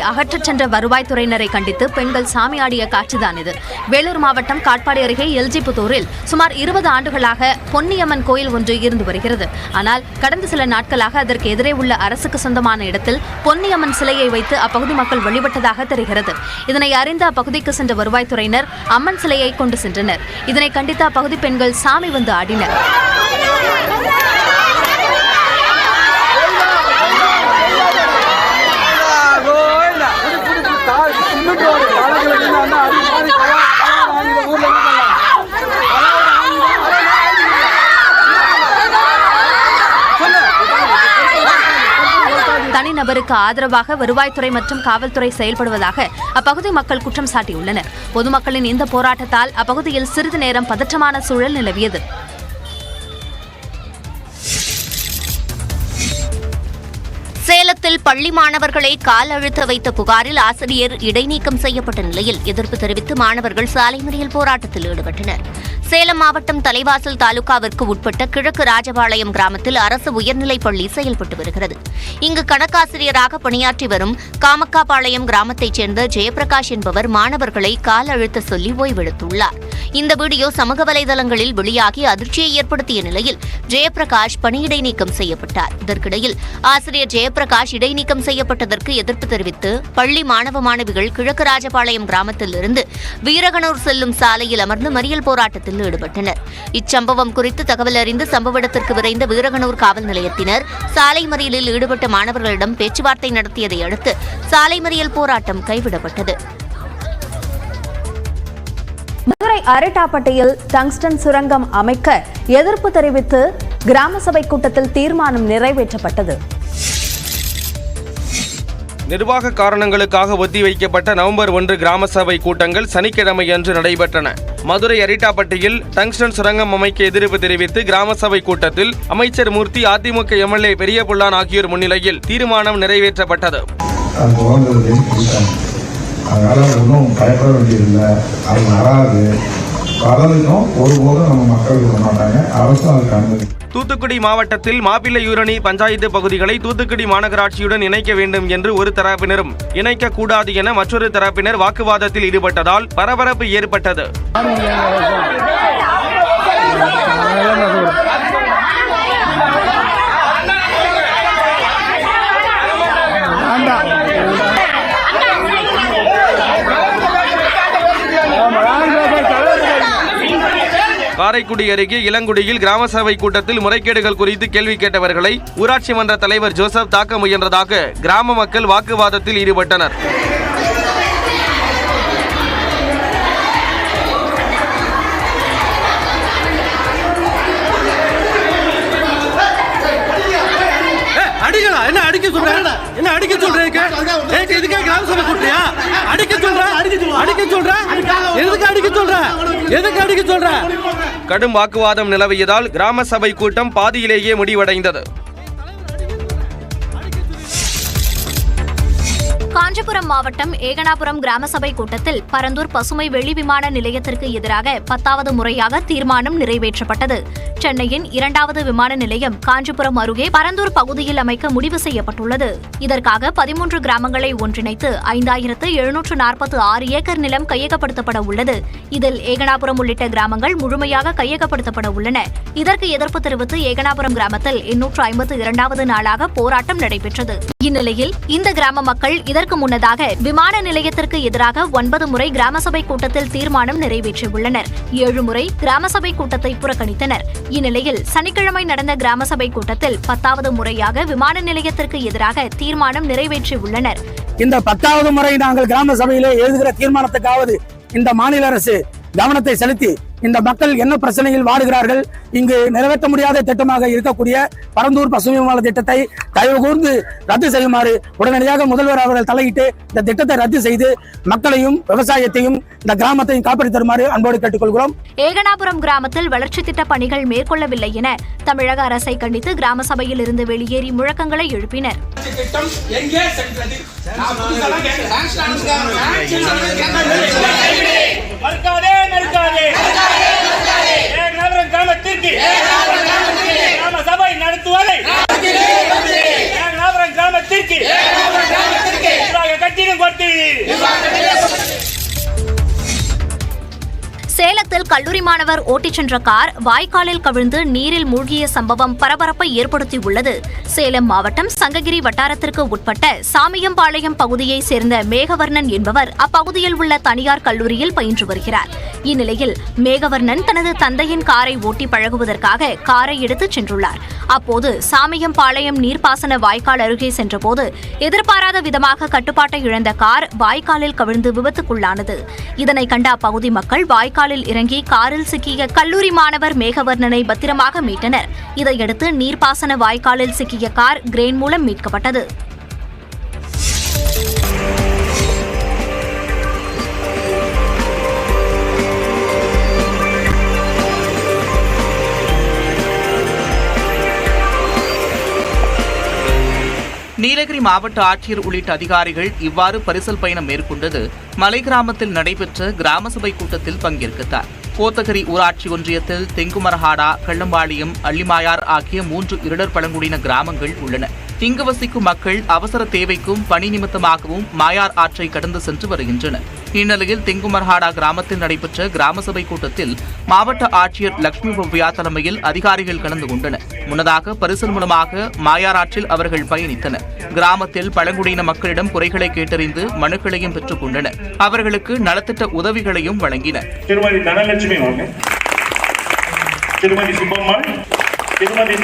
வேலூரில் அகற்றச் சென்ற வருவாய்த்துறையினரை கண்டித்து பெண்கள் சாமி ஆடிய காட்சிதான் இது வேலூர் மாவட்டம் காட்பாடி அருகே எல்ஜி புத்தூரில் சுமார் இருபது ஆண்டுகளாக பொன்னியம்மன் கோயில் ஒன்று இருந்து வருகிறது. ஆனால் கடந்த சில நாட்களாக அதற்கு எதிரே உள்ள அரசுக்கு சொந்தமான இடத்தில் பொன்னியம்மன் சிலையை வைத்து அப்பகுதி மக்கள் வழிபட்டதாக தெரிகிறது. இதனை அறிந்து அப்பகுதிக்கு சென்ற வருவாய்த்துறையினர் அம்மன் சிலையை கொண்டு சென்றனர். இதனை கண்டித்து அப்பகுதி பெண்கள் சாமி வந்து ஆடினர். நபருக்கு ஆதரவாக வருவாய்த்துறை மற்றும் காவல்துறை செயல்படுவதாக அப்பகுதி மக்கள் குற்றம் சாட்டியுள்ளனர். பொதுமக்களின் இந்த போராட்டத்தால் அப்பகுதியில் சிறிது நேரம் பதற்றமான சூழல் நிலவியது. பள்ளி மாணவர்களை கால் அழுத்த வைத்த புகாரில் ஆசிரியர் இடைநீக்கம் செய்யப்பட்ட நிலையில் எதிர்ப்பு தெரிவித்து மாணவர்கள் சாலை மறியல் போராட்டத்தில் ஈடுபட்டனர். சேலம் மாவட்டம் தலைவாசல் தாலுகாவிற்கு உட்பட்ட கிழக்கு ராஜபாளையம் கிராமத்தில் அரசு உயர்நிலைப் பள்ளி செயல்பட்டு வருகிறது. இங்கு கணக்காசிரியராக பணியாற்றி வரும் காமக்காபாளையம் கிராமத்தைச் சேர்ந்த ஜெயபிரகாஷ் என்பவர் மாணவர்களை கால் அழுத்த சொல்லி ஓய்வெடுத்துள்ளார். இந்த வீடியோ சமூக வலைதளங்களில் வெளியாகி அதிர்ச்சியை ஏற்படுத்திய நிலையில் ஜெயபிரகாஷ் பணியிடை நீக்கம் செய்யப்பட்டார். இதற்கிடையில் ஆசிரியர் ஜெயபிரகாஷ் இடைநீக்கம் செய்யப்பட்டதற்கு எதிர்ப்பு தெரிவித்து பள்ளி மாணவ மாணவிகள் கிழக்கு ராஜபாளையம் கிராமத்தில் இருந்து வீரகனூர் செல்லும் சாலையில் அமர்ந்து மறியல் போராட்டத்தில் ஈடுபட்டனர். இச்சம்பவம் குறித்து தகவல் அறிந்து சம்பவ இடத்திற்கு விரைந்த வீரகனூர் காவல் நிலையத்தினர் சாலை மறியலில் ஈடுபட்ட மாணவர்களிடம் பேச்சுவார்த்தை நடத்தியதை அடுத்து சாலை மறியல் போராட்டம் கைவிடப்பட்டது. அரட்டாப்பட்டியில் டங்ஸ்டன் சுரங்கம் அமைக்க எதிர்ப்பு தெரிவித்து கிராம சபை கூட்டத்தில் தீர்மானம் நிறைவேற்றப்பட்டது. நிர்வாக காரணங்களுக்காக ஒத்திவைக்கப்பட்ட நவம்பர் ஒன்று கிராம சபை கூட்டங்கள் சனிக்கிழமையன்று நடைபெற்றன. மதுரை அரிட்டாப்பட்டியில் டங்ஸ்டன் சுரங்கம் அமைக்க எதிர்ப்பு தெரிவித்து கிராம சபை கூட்டத்தில் அமைச்சர் மூர்த்தி அதிமுக எம்எல்ஏ பெரியபுல்லான் ஆகியோர் முன்னிலையில் தீர்மானம் நிறைவேற்றப்பட்டது. அதனால் ஒன்றும் பயப்பட வேண்டியதில்லை. அது வராது. வளர்ந்தும் ஒருபோதும் நம்ம மக்கள் விட மாட்டாங்க. அரசும் அதுக்கு அனுமதி. தூத்துக்குடி மாவட்டத்தில் மாப்பிள்ளையூரணி பஞ்சாயத்து பகுதிகளை தூத்துக்குடி மாநகராட்சியுடன் இணைக்க வேண்டும் என்று ஒரு தரப்பினரும் இணைக்க கூடாது என மற்றொரு தரப்பினர் வாக்குவாதத்தில் ஈடுபட்டதால் பரபரப்பு ஏற்பட்டது. காரைக்குடி அருகே இளங்குடியில் கிராம சபை கூட்டத்தில் முறைகேடுகள் குறித்து கேள்வி கேட்டவர்களை ஊராட்சி மன்ற தலைவர் ஜோசப் தாக்க முயன்றதாக கிராம மக்கள் வாக்குவாதத்தில் ஈடுபட்டனர். அடிக்க சொல்றேன். என்ன அடிக்க சொல்றேன் இதுக்கே கிராம சபை கூட்டியா அடிக்க சொல்றேன். அடிக்க சொல்றேன். எதுக்கு அடிக்க சொல்றேன்? எதுக்கு அடிக்க சொல்றேன்? கடும் வாக்குவாதம் நிலவியதால் கிராம சபை கூட்டம் பாதியிலேயே முடிவடைந்தது. காஞ்சிபுரம் மாவட்டம் ஏகனாபுரம் கிராம சபை கூட்டத்தில் பரந்தூர் பசுமை வெளி விமான நிலையத்திற்கு எதிராக பத்தாவது முறையாக தீர்மானம் நிறைவேற்றப்பட்டது. சென்னையின் இரண்டாவது விமான நிலையம் காஞ்சிபுரம் அருகே பரந்தூர் பகுதியில் அமைக்க முடிவு செய்யப்பட்டுள்ளது. இதற்காக பதிமூன்று கிராமங்களை ஒன்றிணைத்து ஐந்தாயிரத்து எழுநூற்று நாற்பத்தி ஆறு ஏக்கர் நிலம் கையகப்படுத்தப்பட உள்ளது. இதில் ஏகனாபுரம் உள்ளிட்ட கிராமங்கள் முழுமையாக கையகப்படுத்தப்பட உள்ளன. இதற்கு எதிர்ப்பு தெரிவித்து ஏகனாபுரம் கிராமத்தில் எண்ணூற்று ஐம்பத்து இரண்டாவது நாளாக போராட்டம் நடைபெற்றது. இந்நிலையில் இந்த கிராம மக்கள் இதற்கு முன்னதாக விமான நிலையத்திற்கு எதிராக ஒன்பது முறை கிராம சபை கூட்டத்தில் தீர்மானம் நிறைவேற்றியுள்ளனர். ஏழு முறை கிராம சபை கூட்டத்தை புறக்கணித்தனர். இந்நிலையில் சனிக்கிழமை நடந்த கிராம சபை கூட்டத்தில் பத்தாவது முறையாக விமான நிலையத்திற்கு எதிராக தீர்மானம் நிறைவேற்றியுள்ளனர். இந்த பத்தாவது முறை நாங்கள் கிராம சபையிலே எழுதுகிற தீர்மானத்துக்காவது இந்த மாநில அரசு கவனத்தை செலுத்தி இந்த மக்கள் என்ன பிரச்சனையில் வாடுகிறார்கள்? இங்கு நிறைவேற்ற முடியாத திட்டமாக இருக்கக்கூடிய பரந்தூர் பசுமை விமான திட்டத்தை தயவு கூர்ந்து ரத்து செய்யுமாறு உடனடியாக முதல்வர் அவர்கள் தலையிட்டு இந்த திட்டத்தை ரத்து செய்து மக்களையும் விவசாயத்தையும் இந்த கிராமத்தையும் காப்பாற்றி தருமாறு அன்போடு கேட்டுக்கொள்கிறோம். ஏகனாபுரம் கிராமத்தில் வளர்ச்சி திட்ட பணிகள் மேற்கொள்ளவில்லை என தமிழக அரசை கண்டித்து கிராம சபையில் இருந்து வெளியேறி முழக்கங்களை எழுப்பினர். மறுக்காதே கல்லூரி மாணவர் ஓட்டிச் சென்ற கார் வாய்க்காலில் கவிழ்ந்து நீரில் மூழ்கிய சம்பவம் பரபரப்பை ஏற்படுத்தியுள்ளது. சேலம் மாவட்டம் சங்ககிரி வட்டாரத்திற்கு உட்பட்ட சாமியம்பாளையம் பகுதியைச் சேர்ந்த மேகவர்ணன் என்பவர் அப்பகுதியில் உள்ள தனியார் கல்லூரியில் பயின்று வருகிறார். இந்நிலையில் மேகவர்ணன் தனது தந்தையின் காரை ஓட்டி பழகுவதற்காக காரை எடுத்துச் சென்றுள்ளார். அப்போது சாமியம்பாளையம் நீர்ப்பாசன வாய்க்கால் அருகே சென்றபோது எதிர்பாராத விதமாக கட்டுப்பாட்டை இழந்த கார் வாய்க்காலில் கவிழ்ந்து விபத்துக்குள்ளானது. இதனை கண்ட அப்பகுதி மக்கள் வாய்க்காலில் இறங்கி காரில் சிக்கிய கல்லூரி மாணவர் மேகவர்ணனை பத்திரமாக மீட்டனர். இதையடுத்து நீர்ப்பாசன வாய்க்காலில் சிக்கிய கார் கிரேன் மூலம் மீட்கப்பட்டது. நீலகிரி மாவட்ட ஆட்சியர் உள்ளிட்ட அதிகாரிகள் இவ்வாறு பரிசல் பயணம் மேற்கொண்டது. மலை கிராமத்தில் நடைபெற்ற கிராம சபை கூட்டத்தில் பங்கேற்கத்தார். கோத்தகரி ஊராட்சி ஒன்றியத்தில் தெங்குமரஹாடா கள்ளம்பாளையம் அள்ளிமாயார் ஆகிய மூன்று இருடர் பழங்குடியின கிராமங்கள் உள்ளன. இங்கு வசிக்கும் மக்கள் அவசர தேவைக்கும் பணி நிமித்தமாகவும் மாயார் ஆற்றை கடந்து சென்று வருகின்றனர். இந்நிலையில் தெங்குமர்ஹாடா கிராமத்தில் நடைபெற்ற கிராம சபை கூட்டத்தில் மாவட்ட ஆட்சியர் லட்சுமி பவ்யா தலைமையில் அதிகாரிகள் கலந்து கொண்டனர். முன்னதாக பரிசல் மூலமாக மாயார் ஆற்றில் அவர்கள் பயணித்தனர். கிராமத்தில் பழங்குடியின மக்களிடம் குறைகளை கேட்டறிந்து மனுக்களையும் பெற்றுக் கொண்டனர். அவர்களுக்கு நலத்திட்ட உதவிகளையும் வழங்கினர். திருமதி தனலட்சுமி திருமதி சுப்பம்மாள். திருமதி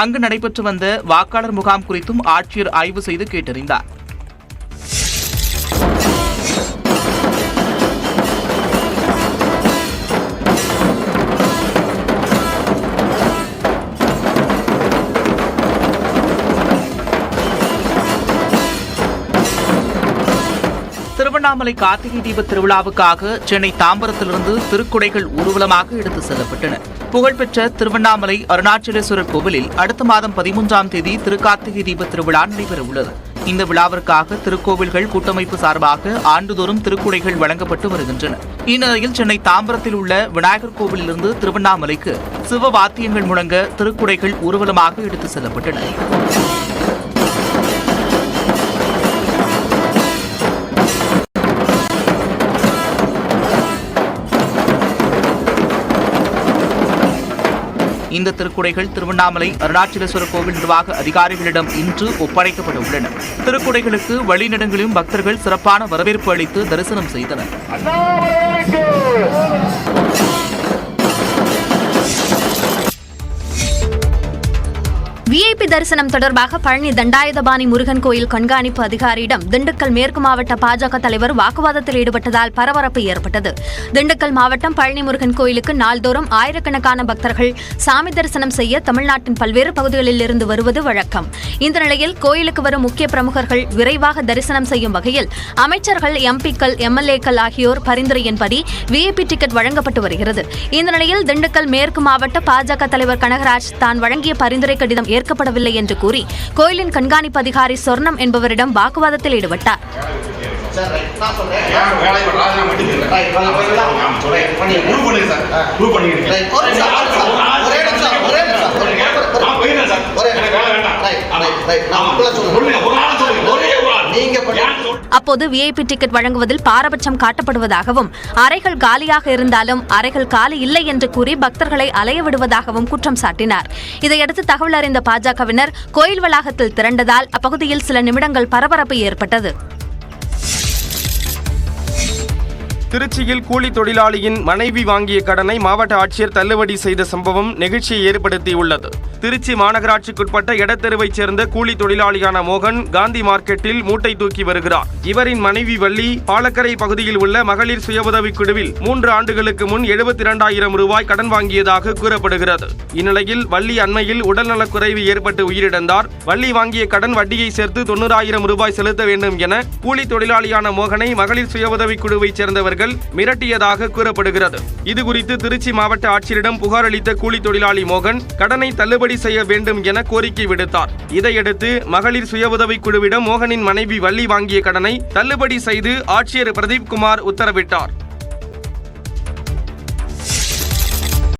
அங்கு நடைபெற்று வந்த வாக்காளர் முகாம் குறித்தும் ஆட்சியர் ஆய்வு செய்து கேட்டறிந்தார். திருவண்ணாமலை கார்த்திகை தீப திருவிழாவுக்காக சென்னை தாம்பரத்திலிருந்து திருக்குடைகள் ஊர்வலமாக எடுத்து செல்லப்பட்டன. புகழ்பெற்ற திருவண்ணாமலை அருணாச்சலேஸ்வரர் கோவிலில் அடுத்த மாதம் பதிமூன்றாம் தேதி திருக்கார்த்திகை தீப திருவிழா நடைபெறவுள்ளது. இந்த விழாவிற்காக திருக்கோவில்கள் கூட்டமைப்பு சார்பாக ஆண்டுதோறும் திருக்குடைகள் வழங்கப்பட்டு வருகின்றன. இந்நிலையில் சென்னை தாம்பரத்தில் உள்ள விநாயகர் கோவிலிலிருந்து திருவண்ணாமலைக்கு சிவ வாத்தியங்கள் முழங்க திருக்குடைகள் ஊர்வலமாக எடுத்து செல்லப்பட்டன. இந்த திருக்குடைகள் திருவண்ணாமலை அருணாச்சலேஸ்வரர் கோவில் நிர்வாக அதிகாரிகளிடம் இன்று ஒப்படைக்கப்பட உள்ளன திருக்குடைகளுக்கு வழிநெடுங்களிலும் பக்தர்கள் சிறப்பான வரவேற்பு அளித்து தரிசனம் செய்தனர். விஐபி தரிசனம் தொடர்பாக பழனி தண்டாயுதபாணி முருகன் கோயில் கண்காணிப்பு அதிகாரியிடம் திண்டுக்கல் மேற்கு மாவட்ட பாஜக தலைவர் வாக்குவாதத்தில் ஈடுபட்டதால் பரபரப்பு ஏற்பட்டது. திண்டுக்கல் மாவட்டம் பழனி முருகன் கோயிலுக்கு நாள்தோறும் ஆயிரக்கணக்கான பக்தர்கள் சாமி தரிசனம் செய்ய தமிழ்நாட்டின் பல்வேறு பகுதிகளில் இருந்து வருவது வழக்கம். இந்த நிலையில் கோயிலுக்கு வரும் முக்கிய பிரமுகர்கள் விரைவாக தரிசனம் செய்யும் வகையில் அமைச்சர்கள் எம்பிக்கள் எம்எல்ஏக்கள் ஆகியோர் பரிந்துரையின்படி விஐபி டிக்கெட் வழங்கப்பட்டு வருகிறது. இந்த நிலையில் திண்டுக்கல் மேற்கு மாவட்ட பாஜக தலைவர் கனகராஜ் தான் வழங்கிய பரிந்துரை கடிதம் ஏற்கப்படவில்லை என்று கூறி கோயிலின் கண்காணிப்பு அதிகாரி சொர்ணம் என்பவரிடம் வாக்குவாதத்தில் ஈடுபட்டார். அப்போது விஐபி டிக்கெட் வழங்குவதில் பாரபட்சம் காட்டப்படுவதாகவும் அறைகள் காலியாக இருந்தாலும் அறைகள் காலி இல்லை என்று கூறி பக்தர்களை அலைய விடுவதாகவும் குற்றம் சாட்டினார். இதையடுத்து தகவல் அறிந்த பாஜகவினர் கோயில் வளாகத்தில் திரண்டதால் அப்பகுதியில் சில நிமிடங்கள் பரபரப்பு ஏற்பட்டது. திருச்சியில் கூலி தொழிலாளியின் மனைவி வாங்கிய கடனை மாவட்ட ஆட்சியர் தள்ளுபடி செய்த சம்பவம் நெகிழ்ச்சியை ஏற்படுத்தியுள்ளது. திருச்சி மாநகராட்சிக்குட்பட்ட எடத்தெருவைச் சேர்ந்த கூலி தொழிலாளியான மோகன் காந்தி மார்க்கெட்டில் மூட்டை தூக்கி வருகிறார். இவரின் மனைவி வள்ளி பாலக்கரை பகுதியில் உள்ள மகளிர் சுய உதவிக் குழுவில் மூன்று ஆண்டுகளுக்கு முன் எழுபத்தி இரண்டாயிரம் ரூபாய் கடன் வாங்கியதாக கூறப்படுகிறது. இந்நிலையில் வள்ளி அண்மையில் உடல்நலக்குறைவு ஏற்பட்டு உயிரிழந்தார். வள்ளி வாங்கிய கடன் வட்டியை சேர்த்து தொண்ணூறாயிரம் ரூபாய் செலுத்த வேண்டும் என கூலி தொழிலாளியான மோகனை மகளிர் சுய உதவிக் குழுவைச் சேர்ந்தவர்கள் மிரட்டியதாக கூறப்படுகிறது. இதுகுறித்து திருச்சி மாவட்ட ஆட்சியரிடம் புகார் அளித்த கூலி தொழிலாளி மோகன் கடனை தள்ளுபடி செய்ய வேண்டும் என கோரிக்கை விடுத்தார். இதையடுத்து மகளிர் சுய உதவிக் குழுவிடம் மோகனின் மனைவி வள்ளி வாங்கிய கடனை தள்ளுபடி செய்து ஆட்சியர் பிரதீப் குமார் உத்தரவிட்டார்.